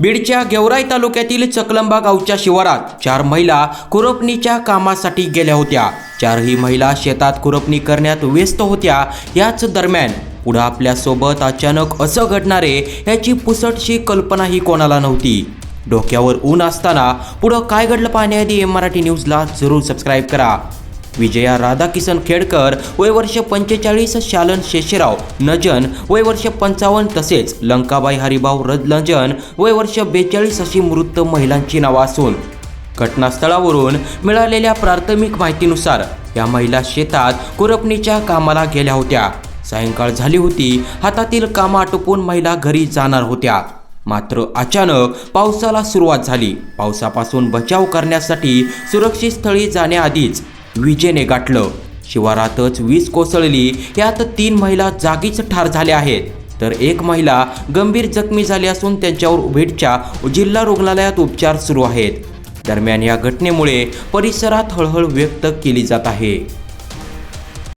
बीडच्या गेवराई तालुक्यातील चकलंबा गावच्या शिवारात चार महिला कुरपणीच्या कामासाठी गेल्या होत्या. चारही महिला शेतात कुरपणी करण्यात व्यस्त होत्या. याच दरम्यान पुढं आपल्यासोबत अचानक असं घडणारे याची पुसटशी कल्पनाही कोणाला नव्हती. डोक्यावर ऊन असताना पुढं काय घडलं पाहण्याआधी एम मराठी न्यूजला जरूर सबस्क्राईब करा. विजया राधाकिसन खेडकर वय वर्ष पंचेचाळीस शालन शेषराव नजन वय वर्ष पंचावन्न तसेच लंकाबाई हरिभाऊ रदलंजन वय वर्ष बेचाळीस अशी मृत महिलांची नावं असून घटनास्थळावरून मिळालेल्या प्राथमिक माहितीनुसार या महिला शेतात कुरपणीच्या कामाला गेल्या होत्या. सायंकाळ झाली होती हातातील काम आटोपून महिला घरी जाणार होत्या. मात्र अचानक पावसाला सुरुवात झाली. पावसापासून बचाव करण्यासाठी सुरक्षित स्थळी जाण्याआधीच विजेने गाठलं. शिवारातच वीज कोसळली यात तीन महिला जागीच ठार झाल्या आहेत. तर एक महिला गंभीर जखमी झाली असून त्यांच्यावर उभेटच्या जिल्हा रुग्णालयात उपचार सुरू आहेत. दरम्यान या घटनेमुळे परिसरात हळहळ व्यक्त केली जात आहे.